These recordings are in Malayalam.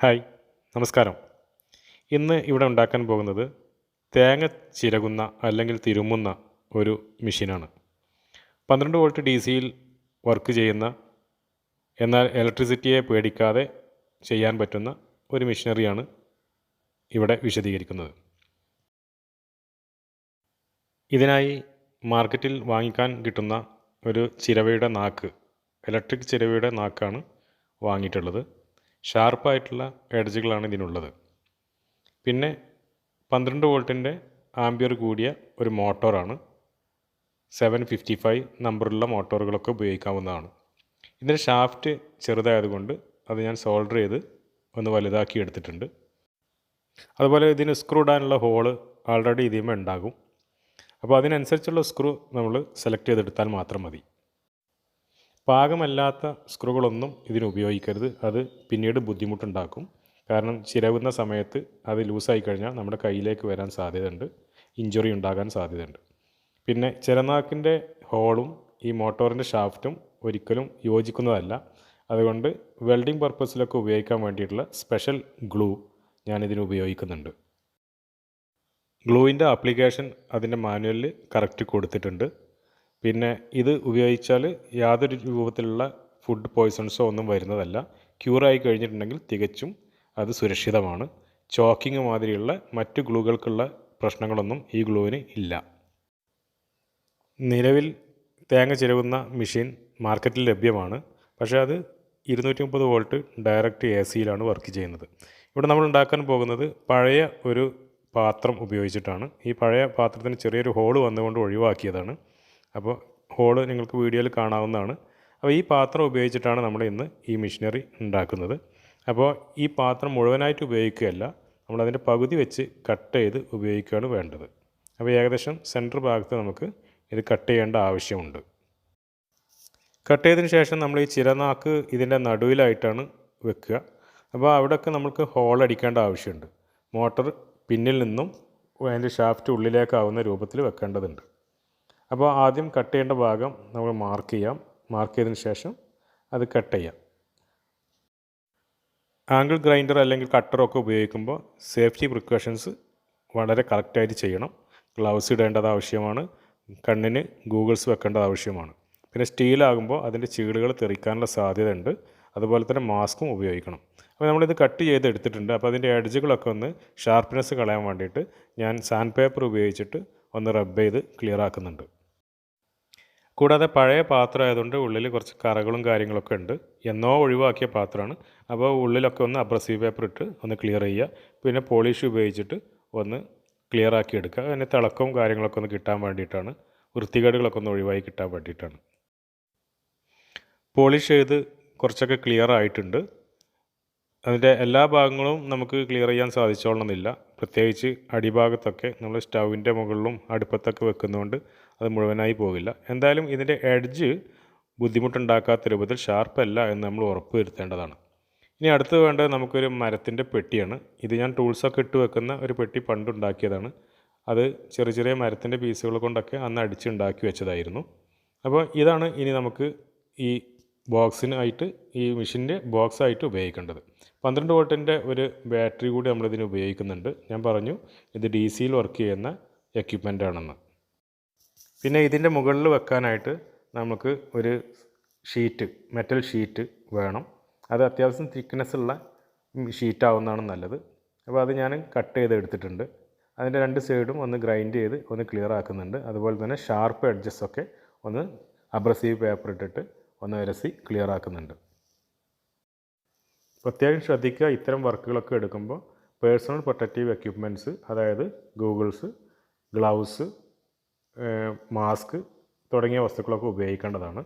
ഹായ് നമസ്കാരം. ഇന്ന് ഇവിടെ ഉണ്ടാക്കാൻ പോകുന്നത് തേങ്ങ ചിരകുന്ന അല്ലെങ്കിൽ തിരുമുന്ന ഒരു മെഷീനാണ്. പന്ത്രണ്ട് വോൾട്ട് ഡി സിയിൽ വർക്ക് ചെയ്യുന്ന എന്നാൽ ഇലക്ട്രിസിറ്റിയെ പേടിക്കാതെ ചെയ്യാൻ പറ്റുന്ന ഒരു മെഷീനറിയാണ് ഇവിടെ വിശദീകരിക്കുന്നത്. ഇതിനായി മാർക്കറ്റിൽ വാങ്ങിക്കാൻ കിട്ടുന്ന ഒരു ചിരവയുടെ നാക്ക് ഇലക്ട്രിക് ചിരവയുടെ നാക്കാണ് വാങ്ങിയിട്ടുള്ളത്. ഷാർപ്പായിട്ടുള്ള എഡ്ജുകളാണ് ഇതിനുള്ളത്. പിന്നെ പന്ത്രണ്ട് വോൾട്ടിന്റെ ആംബിയർ കൂടിയ ഒരു മോട്ടോറാണ്. സെവൻ ഫിഫ്റ്റി ഫൈവ് നമ്പറുള്ള മോട്ടോറുകളൊക്കെ ഉപയോഗിക്കാവുന്നതാണ്. ഇതിന്റെ ഷാഫ്റ്റ് ചെറുതായതുകൊണ്ട് അത് ഞാൻ സോൾഡർ ചെയ്ത് ഒന്ന് വലുതാക്കി എടുത്തിട്ടുണ്ട്. അതുപോലെ ഇതിന് സ്ക്രൂ ഇടാനുള്ള ഹോൾ ആൾറെഡി ഇതിന്മേ ഉണ്ടാകും. അപ്പോൾ അതിനനുസരിച്ചുള്ള സ്ക്രൂ നമ്മൾ സെലക്ട് ചെയ്തെടുത്താൽ മാത്രം മതി. പാകമല്ലാത്ത സ്ക്രൂകളൊന്നും ഇതിന് ഉപയോഗിക്കരുത്. അത് പിന്നീട് ബുദ്ധിമുട്ടുണ്ടാക്കും. കാരണം ചിരവുന്ന സമയത്ത് അത് ലൂസായി കഴിഞ്ഞാൽ നമ്മുടെ കയ്യിലേക്ക് വരാൻ സാധ്യതയുണ്ട്. ഇഞ്ചുറി ഉണ്ടാകാൻ സാധ്യതയുണ്ട്. പിന്നെ ചിരനാക്കിന്റെ ഹോളും ഈ മോട്ടോറിന്റെ ഷാഫ്റ്റും ഒരിക്കലും യോജിക്കുന്നതല്ല. അതുകൊണ്ട് വെൽഡിംഗ് പർപ്പസിലൊക്കെ ഉപയോഗിക്കാൻ വേണ്ടിയിട്ടുള്ള സ്പെഷ്യൽ ഗ്ലൂ ഞാനിതിന് ഉപയോഗിക്കുന്നുണ്ട്. ഗ്ലൂവിന്റെ ആപ്ലിക്കേഷൻ അതിന്റെ മാനുവലിൽ കറക്റ്റ് കൊടുത്തിട്ടുണ്ട്. പിന്നെ ഇത് ഉപയോഗിച്ചാൽ യാതൊരു രൂപത്തിലുള്ള ഫുഡ് പോയ്സൺസോ ഒന്നും വരുന്നതല്ല. ക്യൂറായി കഴിഞ്ഞിട്ടുണ്ടെങ്കിൽ തികച്ചും അത് സുരക്ഷിതമാണ്. ചോക്കിങ് മാതിരിയുള്ള മറ്റു ഗ്ലൂകൾക്കുള്ള പ്രശ്നങ്ങളൊന്നും ഈ ഗ്ലൂവിന് ഇല്ല. നിലവിൽ തേങ്ങ ചിരവുന്ന മെഷീൻ മാർക്കറ്റിൽ ലഭ്യമാണ്. പക്ഷേ അത് ഇരുന്നൂറ്റി മുപ്പത് വോൾട്ട് ഡയറക്റ്റ് എ സിയിലാണ് വർക്ക് ചെയ്യുന്നത്. ഇവിടെ നമ്മൾ ഉണ്ടാക്കാൻ പോകുന്നത് പഴയ ഒരു പാത്രം ഉപയോഗിച്ചിട്ടാണ്. ഈ പഴയ പാത്രത്തിന് ചെറിയൊരു ഹോൾ വന്നുകൊണ്ട് ഒഴിവാക്കിയതാണ്. അപ്പോൾ ഹോൾ നിങ്ങൾക്ക് വീഡിയോയിൽ കാണാവുന്നതാണ്. അപ്പോൾ ഈ പാത്രം ഉപയോഗിച്ചിട്ടാണ് നമ്മൾ ഇന്ന് ഈ മെഷീനറി ഉണ്ടാക്കുന്നത്. അപ്പോൾ ഈ പാത്രം മുഴുവനായിട്ട് ഉപയോഗിക്കുകയല്ല നമ്മളതിന്റെ പകുതി വെച്ച് കട്ട് ചെയ്ത് ഉപയോഗിക്കുകയാണ് വേണ്ടത്. അപ്പോൾ ഏകദേശം സെന്റർ ഭാഗത്ത് നമുക്ക് ഇത് കട്ട് ചെയ്യേണ്ട ആവശ്യമുണ്ട്. കട്ട് ചെയ്തതിന് ശേഷം നമ്മൾ ഈ ചിരനാക്ക് ഇതിന്റെ നടുവിലായിട്ടാണ് വെക്കുക. അപ്പോൾ അവിടെയൊക്കെ നമുക്ക് ഹോൾ അടിക്കേണ്ട ആവശ്യമുണ്ട്. മോട്ടർ പിന്നിൽ നിന്നും അതിന്റെ ഷാഫ്റ്റ് ഉള്ളിലേക്കാവുന്ന രൂപത്തിൽ വെക്കേണ്ടതുണ്ട്. അപ്പോൾ ആദ്യം കട്ട് ചെയ്യേണ്ട ഭാഗം നമ്മൾ മാർക്ക് ചെയ്യാം. മാർക്ക് ചെയ്തതിന് ശേഷം അത് കട്ട് ചെയ്യാം. ആംഗിൾ ഗ്രൈൻഡർ അല്ലെങ്കിൽ കട്ടറൊക്കെ ഉപയോഗിക്കുമ്പോൾ സേഫ്റ്റി പ്രിക്കോഷൻസ് വളരെ കറക്റ്റായിട്ട് ചെയ്യണം. ഗ്ലൗസ് ഇടേണ്ടത് ആവശ്യമാണ്. കണ്ണിന് ഗൂഗിൾസ് വെക്കേണ്ടത് ആവശ്യമാണ്. പിന്നെ സ്റ്റീലാകുമ്പോൾ അതിന്റെ ചീടുകൾ തെറിക്കാനുള്ള സാധ്യതയുണ്ട്. അതുപോലെ തന്നെ മാസ്കും ഉപയോഗിക്കണം. അപ്പോൾ നമ്മളിത് കട്ട് ചെയ്ത് എടുത്തിട്ടുണ്ട്. അപ്പോൾ അതിന്റെ എഡ്ജുകളൊക്കെ ഒന്ന് ഷാർപ്പ്നെസ് കളയാൻ വേണ്ടിയിട്ട് ഞാൻ സാൻഡ് പേപ്പർ ഉപയോഗിച്ചിട്ട് ഒന്ന് റബ്ബ് ചെയ്ത് ക്ലിയർ ആക്കുന്നുണ്ട്. കൂടാതെ പഴയ പാത്രം ആയതുകൊണ്ട് ഉള്ളിൽ കുറച്ച് കറകളും കാര്യങ്ങളൊക്കെ ഉണ്ട്. എന്നോ ഒഴിവാക്കിയ പാത്രമാണ്. അപ്പോൾ ഉള്ളിലൊക്കെ ഒന്ന് അബ്രസീവ് പേപ്പർ ഇട്ട് ഒന്ന് ക്ലിയർ ചെയ്യുക. പിന്നെ പോളിഷ് ഉപയോഗിച്ചിട്ട് ഒന്ന് ക്ലിയർ ആക്കി എടുക്കുക. അതിന് തിളക്കവും കാര്യങ്ങളൊക്കെ ഒന്ന് കിട്ടാൻ വേണ്ടിയിട്ടാണ്. വൃത്തികേടുകളൊക്കെ ഒന്ന് ഒഴിവായി കിട്ടാൻ വേണ്ടിയിട്ടാണ്. പോളിഷ് ചെയ്ത് കുറച്ചൊക്കെ ക്ലിയർ ആയിട്ടുണ്ട്. അതിന്റെ എല്ലാ ഭാഗങ്ങളും നമുക്ക് ക്ലിയർ ചെയ്യാൻ സാധിച്ചോളണമെന്നില്ല പ്രത്യേകിച്ച് അടിഭാഗത്തൊക്കെ നമ്മൾ സ്റ്റൗവിന്റെ മുകളിലും അടുപ്പത്തൊക്കെ വെക്കുന്നതുകൊണ്ട് അത് മുഴുവനായി പോകില്ല. എന്തായാലും ഇതിന്റെ എഡ്ജ് ബുദ്ധിമുട്ടുണ്ടാക്കാത്ത രൂപത്തിൽ ഷാർപ്പല്ല എന്ന് നമ്മൾ ഉറപ്പ് വരുത്തേണ്ടതാണ് ഇനി അടുത്ത് വേണ്ടത് നമുക്കൊരു മരത്തിന്റെ പെട്ടിയാണ്. ഇത് ഞാൻ ടൂൾസൊക്കെ ഇട്ട് വെക്കുന്ന ഒരു പെട്ടി പണ്ടുണ്ടാക്കിയതാണ്. അത് ചെറിയ ചെറിയ മരത്തിന്റെ പീസുകൾ കൊണ്ടൊക്കെ അന്ന് അടിച്ചുണ്ടാക്കി വെച്ചതായിരുന്നു. അപ്പോൾ ഇതാണ് ഇനി നമുക്ക് ഈ ബോക്സിനായിട്ട് ഈ മെഷീന്റെ ബോക്സായിട്ട് ഉപയോഗിക്കേണ്ടത്. പന്ത്രണ്ട് വോൾട്ടിന്റെ ഒരു ബാറ്ററി കൂടി നമ്മളിതിന് ഉപയോഗിക്കുന്നുണ്ട്. ഞാൻ പറഞ്ഞു ഇത് ഡി സിയിൽ വർക്ക് ചെയ്യുന്ന എക്യുപ്മെന്റ് ആണെന്ന് പിന്നെ ഇതിന്റെ മുകളിൽ വെക്കാനായിട്ട് നമുക്ക് ഒരു ഷീറ്റ് മെറ്റൽ ഷീറ്റ് വേണം. അത് അത്യാവശ്യം തിക്നെസ് ഉള്ള ഷീറ്റ് ആവുന്നതാണ് നല്ലത്. അപ്പോൾ അത് ഞാൻ കട്ട് ചെയ്ത് എടുത്തിട്ടുണ്ട്. അതിന്റെ രണ്ട് സൈഡും ഒന്ന് ഗ്രൈൻഡ് ചെയ്ത് ഒന്ന് ക്ലിയർ ആക്കുന്നുണ്ട്. അതുപോലെ തന്നെ ഷാർപ്പ് എഡ്ജസ് ഒക്കെ ഒന്ന് അബ്രസീവ് പേപ്പർ ഇട്ടിട്ട് ഒന്ന് വരസി ക്ലിയർ ആക്കുന്നുണ്ട്. പ്രത്യേകം ശ്രദ്ധിക്കുക ഇത്തരം വർക്കുകളൊക്കെ എടുക്കുമ്പോൾ പേഴ്സണൽ പ്രൊട്ടക്റ്റീവ് എക്യുപ്മെന്റ്സ് അതായത് ഗൂഗിൾസ് ഗ്ലൗസ് മാസ്ക് തുടങ്ങിയ വസ്തുക്കളൊക്കെ ഉപയോഗിക്കേണ്ടതാണ്.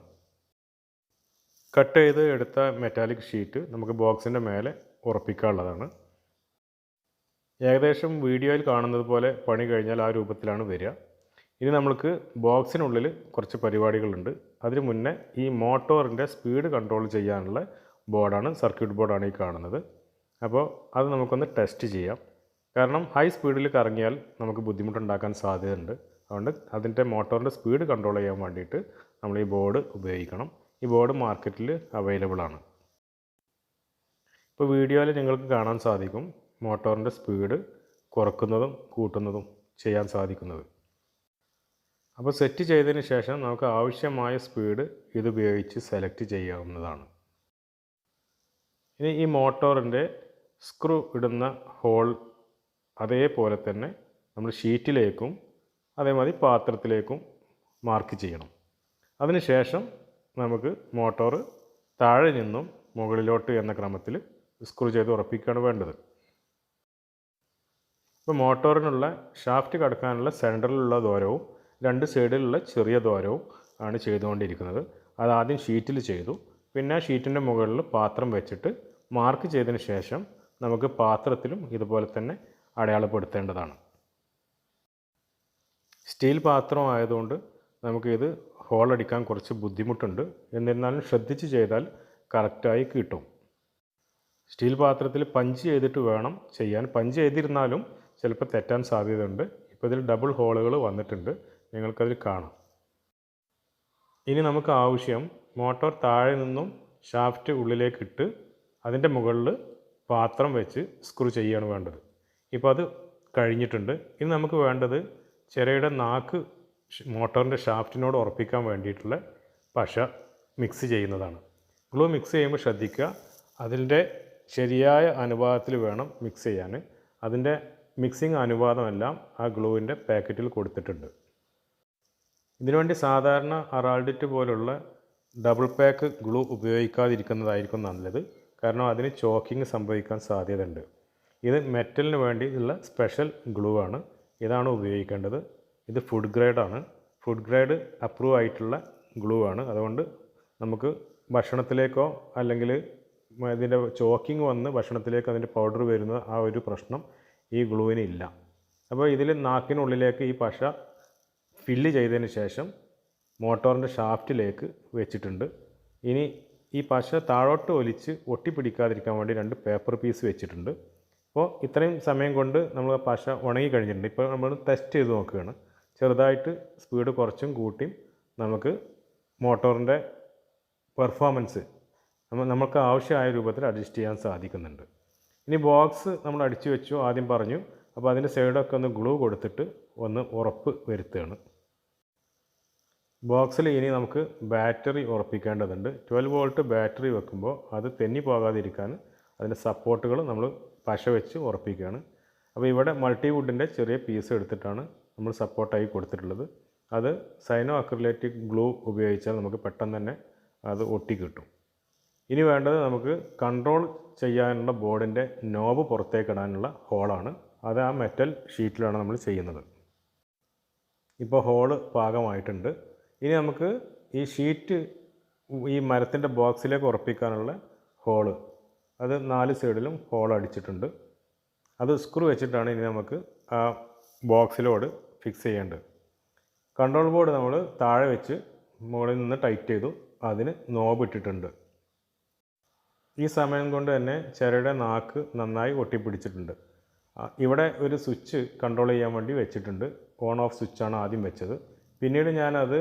കട്ട് ചെയ്ത് എടുത്ത മെറ്റാലിക് ഷീറ്റ് നമുക്ക് ബോക്സിന്റെ മേലെ ഉറപ്പിക്കാനുള്ളതാണ്. ഏകദേശം വീഡിയോയിൽ കാണുന്നത് പോലെ പണി കഴിഞ്ഞാൽ ആ രൂപത്തിലാണ് വരിക. ഇനി നമ്മൾക്ക് ബോക്സിനുള്ളിൽ കുറച്ച് പരിപാടികളുണ്ട്. അതിന് മുന്നേ ഈ മോട്ടോറിന്റെ സ്പീഡ് കൺട്രോൾ ചെയ്യാനുള്ള ബോർഡാണ് സർക്യൂട്ട് ബോർഡാണ് ഈ കാണുന്നത്. അപ്പോൾ അത് നമുക്കൊന്ന് ടെസ്റ്റ് ചെയ്യാം. കാരണം ഹൈ സ്പീഡിൽ കറങ്ങിയാൽ നമുക്ക് ബുദ്ധിമുട്ടുണ്ടാക്കാൻ സാധ്യതയുണ്ട്. അതുകൊണ്ട് അതിന്റെ മോട്ടോറിന്റെ സ്പീഡ് കൺട്രോൾ ചെയ്യാൻ വേണ്ടിയിട്ട് നമ്മൾ ഈ ബോർഡ് ഉപയോഗിക്കണം. ഈ ബോർഡ് മാർക്കറ്റിൽ അവൈലബിൾ ആണ്. ഇപ്പോൾ വീഡിയോയിൽ നിങ്ങൾക്ക് കാണാൻ സാധിക്കും മോട്ടോറിന്റെ സ്പീഡ് കുറക്കുന്നതും കൂട്ടുന്നതും ചെയ്യാൻ സാധിക്കുന്നത്. അപ്പോൾ സെറ്റ് ചെയ്തതിന് ശേഷം നമുക്ക് ആവശ്യമായ സ്പീഡ് ഇതുപയോഗിച്ച് സെലക്ട് ചെയ്യാവുന്നതാണ്. ഇനി ഈ മോട്ടോറിന്റെ സ്ക്രൂ ഇടുന്ന ഹോൾ അതേപോലെ തന്നെ നമ്മൾ ഷീറ്റിലേക്കും അതേമാതിരി പാത്രത്തിലേക്കും മാർക്ക് ചെയ്യണം. അതിനുശേഷം നമുക്ക് മോട്ടോർ താഴെ നിന്നും മുകളിലോട്ട് എന്ന ക്രമത്തിൽ സ്ക്രൂ ചെയ്ത് ഉറപ്പിക്കുകയാണ് വേണ്ടത്. ഇപ്പോൾ മോട്ടോറിനുള്ള ഷാഫ്റ്റ് കടക്കാനുള്ള സെന്ററിലുള്ള ദൂരവും രണ്ട് സൈഡിലുള്ള ചെറിയ ദ്വാരവും ആണ് ചെയ്തുകൊണ്ടിരിക്കുന്നത്. അത് ആദ്യം ഷീറ്റിൽ ചെയ്തു. പിന്നെ ഷീറ്റിന്റെ മുകളിൽ പാത്രം വെച്ചിട്ട് മാർക്ക് ചെയ്തതിന് ശേഷം നമുക്ക് പാത്രത്തിലും ഇതുപോലെ തന്നെ അടയാളപ്പെടുത്തേണ്ടതാണ്. സ്റ്റീൽ പാത്രം ആയതുകൊണ്ട് നമുക്കിത് ഹോളടിക്കാൻ കുറച്ച് ബുദ്ധിമുട്ടുണ്ട്. എന്നിരുന്നാലും ശ്രദ്ധിച്ച് ചെയ്താൽ കറക്റ്റായി കിട്ടും. സ്റ്റീൽ പാത്രത്തിൽ പഞ്ച് ചെയ്തിട്ട് വേണം ചെയ്യാൻ. പഞ്ച് ചെയ്തിരുന്നാലും ചിലപ്പോൾ തെറ്റാൻ സാധ്യതയുണ്ട്. ഇപ്പോൾ ഇതിൽ ഡബിൾ ഹോളുകൾ വന്നിട്ടുണ്ട്. നിങ്ങൾക്കതിൽ കാണാം. ഇനി നമുക്ക് ആവശ്യം മോട്ടോർ താഴെ നിന്നും ഷാഫ്റ്റ് ഉള്ളിലേക്ക് ഇട്ട് അതിന്റെ മുകളിൽ പാത്രം വെച്ച് സ്ക്രൂ ചെയ്യാണ് വേണ്ടത്. ഇപ്പോൾ അത് കഴിഞ്ഞിട്ടുണ്ട്. ഇനി നമുക്ക് വേണ്ടത് ചിരയുടെ നാക്ക് മോട്ടോറിന്റെ ഷാഫ്റ്റിനോട് ഉറപ്പിക്കാൻ വേണ്ടിയിട്ടുള്ള പശ മിക്സ് ചെയ്യുന്നതാണ്. ഗ്ലൂ മിക്സ് ചെയ്യുമ്പോൾ ശ്രദ്ധിക്കുക അതിന്റെ ശരിയായ അനുപാതത്തിൽ വേണം മിക്സ് ചെയ്യാൻ. അതിന്റെ മിക്സിംഗ് അനുപാതമെല്ലാം ആ ഗ്ലൂവിന്റെ പാക്കറ്റിൽ കൊടുത്തിട്ടുണ്ട്. ഇതിനുവേണ്ടി സാധാരണ അറാൾഡിറ്റ് പോലുള്ള ഡബിൾ പാക്ക് ഗ്ലൂ ഉപയോഗിക്കാതിരിക്കുന്നതായിരിക്കും നല്ലത്. കാരണം അതിന് ചോക്കിങ് സംഭവിക്കാൻ സാധ്യതയുണ്ട്. ഇത് മെറ്റലിന് വേണ്ടി ഉള്ള സ്പെഷ്യൽ ഗ്ലൂ ആണ്. ഇതാണ് ഉപയോഗിക്കേണ്ടത്. ഇത് ഫുഡ് ഗ്രേഡാണ് ഫുഡ് ഗ്രേഡ് അപ്രൂവ് ആയിട്ടുള്ള ഗ്ലൂ ആണ്. അതുകൊണ്ട് നമുക്ക് ഭക്ഷണത്തിലേക്കോ അല്ലെങ്കിൽ ഇതിന്റെ ചോക്കിങ് വന്ന് ഭക്ഷണത്തിലേക്ക് അതിന്റെ പൗഡർ വരുന്ന ആ ഒരു പ്രശ്നം ഈ ഗ്ലൂവിന് ഇല്ല. അപ്പോൾ ഇതിൽ നാക്കിനുള്ളിലേക്ക് ഈ പശ ഫില്ല് ചെയ്തതിന് ശേഷം മോട്ടോറിന്റെ ഷാഫ്റ്റിലേക്ക് വെച്ചിട്ടുണ്ട്. ഇനി ഈ പശ താഴോട്ട് ഒലിച്ച് ഒട്ടിപ്പിടിക്കാതിരിക്കാൻ വേണ്ടി രണ്ട് പേപ്പർ പീസ് വെച്ചിട്ടുണ്ട്. അപ്പോൾ ഇത്രയും സമയം കൊണ്ട് നമ്മൾ ആ പശ ഉണങ്ങി കഴിഞ്ഞിട്ടുണ്ട്. ഇപ്പോൾ നമ്മൾ ടെസ്റ്റ് ചെയ്ത് നോക്കുകയാണ്. ചെറുതായിട്ട് സ്പീഡ് കുറച്ചും കൂട്ടിയും നമുക്ക് മോട്ടോറിന്റെ പെർഫോമൻസ് നമുക്ക് ആവശ്യമായ രൂപത്തിൽ അഡ്ജസ്റ്റ് ചെയ്യാൻ സാധിക്കുന്നുണ്ട്. ഇനി ബോക്സ് നമ്മൾ അടിച്ചു വെച്ചു ആദ്യം പറഞ്ഞു. അപ്പോൾ അതിന്റെ സൈഡൊക്കെ ഒന്ന് ഗ്ലൂ കൊടുത്തിട്ട് ഒന്ന് ഉറപ്പ് വരുത്തുകയാണ്. ബോക്സിൽ ഇനി നമുക്ക് ബാറ്ററി ഉറപ്പിക്കേണ്ടതുണ്ട്. ട്വൽവ് വോൾട്ട് ബാറ്ററി വെക്കുമ്പോൾ അത് തെന്നി പോകാതിരിക്കാൻ അതിന്റെ സപ്പോർട്ടുകൾ നമ്മൾ പശ വെച്ച് ഉറപ്പിക്കുകയാണ്. അപ്പോൾ ഇവിടെ മൾട്ടിവുഡിന്റെ ചെറിയ പീസ് എടുത്തിട്ടാണ് നമ്മൾ സപ്പോർട്ടായി കൊടുത്തിട്ടുള്ളത്. അത് സൈനോ അക്രിലേറ്റിക് ഗ്ലൂ ഉപയോഗിച്ചാൽ നമുക്ക് പെട്ടെന്ന് തന്നെ അത് ഒട്ടി കിട്ടും. ഇനി വേണ്ടത് നമുക്ക് കൺട്രോൾ ചെയ്യാനുള്ള ബോർഡിന്റെ നോബ് പുറത്തേക്കിടാനുള്ള ഹോളാണ്. അത് ആ മെറ്റൽ ഷീറ്റിലാണ് നമ്മൾ ചെയ്യുന്നത്. ഇപ്പോൾ ഹോൾ പാകമായിട്ടുണ്ട്. ഇനി നമുക്ക് ഈ ഷീറ്റ് ഈ മരത്തിന്റെ ബോക്സിലേക്ക് ഉറപ്പിക്കാനുള്ള ഹോൾ അത് നാല് സൈഡിലും ഹോൾ അടിച്ചിട്ടുണ്ട്. അത് സ്ക്രൂ വെച്ചിട്ടാണ് ഇനി നമുക്ക് ആ ബോക്സിലോട് ഫിക്സ് ചെയ്യേണ്ടത്. കൺട്രോൾ ബോർഡ് നമ്മൾ താഴെ വെച്ച് മുകളിൽ നിന്ന് ടൈറ്റ് ചെയ്തു. അതിന് നോബ് ഇട്ടിട്ടുണ്ട്. ഈ സമയം കൊണ്ട് തന്നെ ചിരയുടെ നാക്ക് നന്നായി ഒട്ടിപ്പിടിച്ചിട്ടുണ്ട്. ഇവിടെ ഒരു സ്വിച്ച് കൺട്രോൾ ചെയ്യാൻ വേണ്ടി വെച്ചിട്ടുണ്ട്. ഓൺ ഓഫ് സ്വിച്ചാണ് ആദ്യം വെച്ചത്. പിന്നീട് ഞാനത്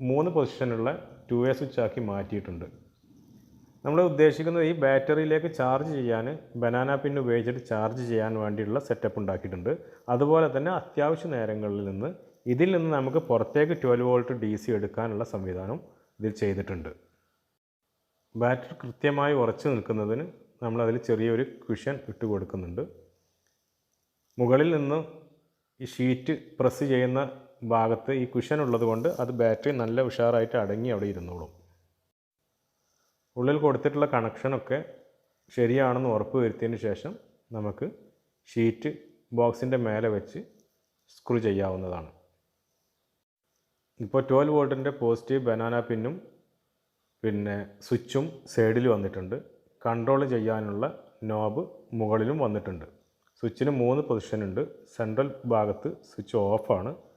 മൂന്ന് പൊസിഷനുള്ള ടു വേ സ്വിച്ച് ആക്കി മാറ്റിയിട്ടുണ്ട്. നമ്മൾ ഉദ്ദേശിക്കുന്നത് ഈ ബാറ്ററിയിലേക്ക് ചാർജ് ചെയ്യാൻ ബനാന പിൻ ഉപയോഗിച്ചിട്ട് ചാർജ് ചെയ്യാൻ വേണ്ടിയുള്ള സെറ്റപ്പ് ഉണ്ടാക്കിയിട്ടുണ്ട്. അതുപോലെ തന്നെ അത്യാവശ്യ നേരങ്ങളിൽ നിന്ന് ഇതിൽ നിന്ന് നമുക്ക് പുറത്തേക്ക് ട്വൽവ് വോൾട്ട് ഡി സി എടുക്കാനുള്ള സംവിധാനം ഇതിൽ ചെയ്തിട്ടുണ്ട്. ബാറ്ററി കൃത്യമായി ഉറച്ചു നിൽക്കുന്നതിന് നമ്മളതിൽ ചെറിയൊരു ക്വിഷൻ ഇട്ട് കൊടുക്കുന്നുണ്ട്. മുകളിൽ നിന്ന് ഈ ഷീറ്റ് പ്രസ് ചെയ്യുന്ന ഭാഗത്ത് ഈ കുഷൻ ഉള്ളതുകൊണ്ട് അത് ബാറ്ററി നല്ല ഉഷാറായിട്ട് അടങ്ങി അവിടെ ഇരുന്നോളും. ഉള്ളിൽ കൊടുത്തിട്ടുള്ള കണക്ഷനൊക്കെ ശരിയാണെന്ന് ഉറപ്പ് വരുത്തിയതിന് ശേഷം നമുക്ക് ഷീറ്റ് ബോക്സിന്റെ മേലെ വെച്ച് സ്ക്രൂ ചെയ്യാവുന്നതാണ്. ഇപ്പോൾ ട്വൽവ് വോൾട്ടിന്റെ പോസിറ്റീവ് ബനാന പിന്നും പിന്നെ സ്വിച്ചും സൈഡിൽ വന്നിട്ടുണ്ട്. കൺട്രോൾ ചെയ്യാനുള്ള നോബ് മുകളിലും വന്നിട്ടുണ്ട്. സ്വിച്ചിന് മൂന്ന് പൊസിഷൻ ഉണ്ട്. സെൻട്രൽ ഭാഗത്ത് സ്വിച്ച് ഓഫാണ്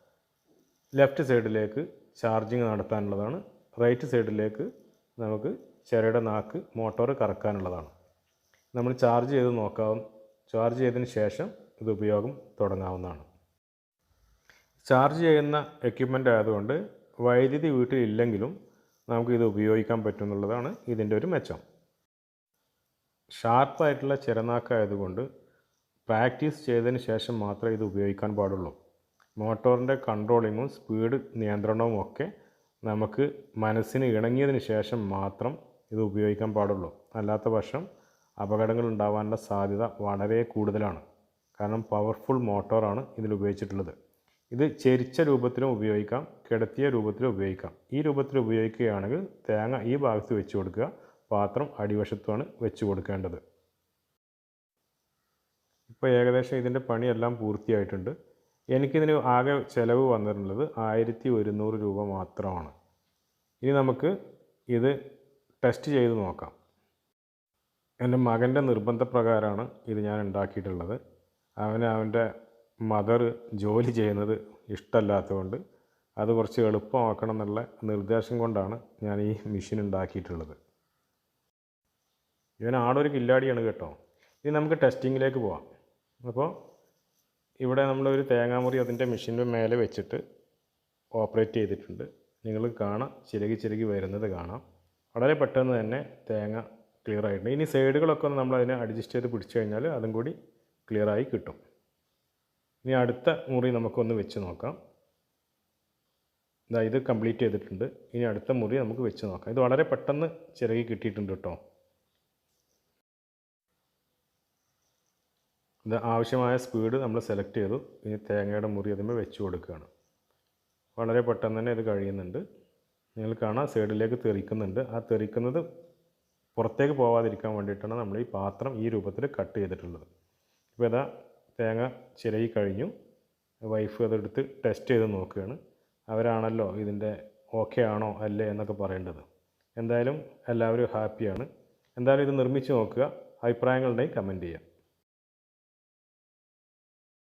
ലെഫ്റ്റ് സൈഡിലേക്ക് ചാർജിങ് നടത്താനുള്ളതാണ്. റൈറ്റ് സൈഡിലേക്ക് നമുക്ക് ചിരയുടെ നാക്ക് മോട്ടോർ കറക്കാനുള്ളതാണ്. നമ്മൾ ചാർജ് ചെയ്ത് നോക്കാം. ചാർജ് ചെയ്തതിന് ശേഷം ഇത് ഉപയോഗം തുടങ്ങാവുന്നതാണ്. ചാർജ് ചെയ്യുന്ന എക്യുപ്മെന്റ് ആയതുകൊണ്ട് വൈദ്യുതി വീട്ടിലില്ലെങ്കിലും നമുക്ക് ഇത് ഉപയോഗിക്കാൻ പറ്റുമെന്നുള്ളതാണ് ഇതിന്റെ ഒരു മെച്ചം. ഷാർപ്പായിട്ടുള്ള ചിരനാക്കായതുകൊണ്ട് പ്രാക്ടീസ് ചെയ്തതിന് ശേഷം മാത്രമേ ഇത് ഉപയോഗിക്കാൻ പാടുള്ളൂ. മോട്ടോറിന്റെ കൺട്രോളിങ്ങും സ്പീഡ് നിയന്ത്രണവും ഒക്കെ നമുക്ക് മനസ്സിന് ഇണങ്ങിയതിന് ശേഷം മാത്രം ഇത് ഉപയോഗിക്കാൻ പാടുള്ളൂ. അല്ലാത്ത പക്ഷം അപകടങ്ങൾ ഉണ്ടാവാനുള്ള സാധ്യത വളരെ കൂടുതലാണ്. കാരണം പവർഫുൾ മോട്ടോറാണ് ഇതിൽ ഉപയോഗിച്ചിട്ടുള്ളത്. ഇത് ചെരിച്ച രൂപത്തിലും ഉപയോഗിക്കാം കിടത്തിയ രൂപത്തിലും ഉപയോഗിക്കാം. ഈ രൂപത്തിൽ ഉപയോഗിക്കുകയാണെങ്കിൽ തേങ്ങ ഈ ഭാഗത്ത് വെച്ച് കൊടുക്കുക പാത്രം അടിവശത്തുമാണ് വെച്ച് കൊടുക്കേണ്ടത്. ഇപ്പോൾ ഏകദേശം ഇതിന്റെ പണിയെല്ലാം പൂർത്തിയായിട്ടുണ്ട്. എനിക്കിതിന് ആകെ ചിലവ് വന്നിട്ടുള്ളത് ആയിരത്തി ഒരുന്നൂറ് രൂപ മാത്രമാണ്. ഇനി നമുക്ക് ഇത് ടെസ്റ്റ് ചെയ്ത് നോക്കാം. എന്റെ മകന്റെ നിർബന്ധപ്രകാരമാണ് ഇത് ഞാൻ ഉണ്ടാക്കിയിട്ടുള്ളത്. അവന് അവന്റെ മദർ ജോലി ചെയ്യുന്നത് ഇഷ്ടമല്ലാത്തതുകൊണ്ട് അത് കുറച്ച് എളുപ്പമാക്കണം എന്നുള്ള നിർദ്ദേശം കൊണ്ടാണ് ഞാൻ ഈ മെഷീൻ ഉണ്ടാക്കിയിട്ടുള്ളത്. ഇവൻ ആടൊരു കില്ലാടിയാണ് കേട്ടോ. ഇനി നമുക്ക് ടെസ്റ്റിങ്ങിലേക്ക് പോവാം. അപ്പോൾ ഇവിടെ നമ്മളൊരു തേങ്ങാമുറി അതിന്റെ മെഷീന്റെ മേലെ വെച്ചിട്ട് ഓപ്പറേറ്റ് ചെയ്തിട്ടുണ്ട്. നിങ്ങൾ കാണാം. ചിരകി ചിരകി വരുന്നത് കാണാം. വളരെ പെട്ടെന്ന് തന്നെ തേങ്ങ ക്ലിയർ ആയിട്ടുണ്ട്. ഇനി സൈഡുകളൊക്കെ ഒന്ന് നമ്മൾ അതിനെ അഡ്ജസ്റ്റ് ചെയ്ത് പിടിച്ചു കഴിഞ്ഞാൽ അതും കൂടി ക്ലിയറായി കിട്ടും. ഇനി അടുത്ത മുറി നമുക്കൊന്ന് വെച്ച് നോക്കാം. ഇതാ ഇത് കംപ്ലീറ്റ് ചെയ്തിട്ടുണ്ട്. ഇനി അടുത്ത മുറി നമുക്ക് വെച്ച് നോക്കാം. ഇത് വളരെ പെട്ടെന്ന് ചിരകി കിട്ടിയിട്ടുണ്ട് കേട്ടോ. ഇത് ആവശ്യമായ സ്പീഡ് നമ്മൾ സെലക്ട് ചെയ്തു. ഇനി തേങ്ങയുടെ മുറി അതിന്മേൽ വെച്ച് കൊടുക്കുകയാണ്. വളരെ പെട്ടെന്ന് തന്നെ ഇത് കഴിയുന്നുണ്ട്. നിങ്ങൾ കാണാം സൈഡിലേക്ക് തെറിക്കുന്നുണ്ട്. ആ തെറിക്കുന്നത് പുറത്തേക്ക് പോവാതിരിക്കാൻ വേണ്ടിയിട്ടാണ് നമ്മൾ ഈ പാത്രം ഈ രൂപത്തിൽ കട്ട് ചെയ്തിട്ടുള്ളത്. ഇപ്പോൾ ഇതാ തേങ്ങ ചിരകി കഴിഞ്ഞു. വൈഫ് അതെടുത്ത് ടെസ്റ്റ് ചെയ്ത് നോക്കുകയാണ്. അവരാണല്ലോ ഇതിന്റെ ഓക്കെ ആണോ അല്ലേ എന്നൊക്കെ പറയേണ്ടത്. എന്തായാലും എല്ലാവരും ഹാപ്പിയാണ്. എന്തായാലും ഇത് നിർമ്മിച്ച് നോക്കുക. അഭിപ്രായങ്ങളുണ്ടെങ്കിൽ കമന്റ് ചെയ്യാം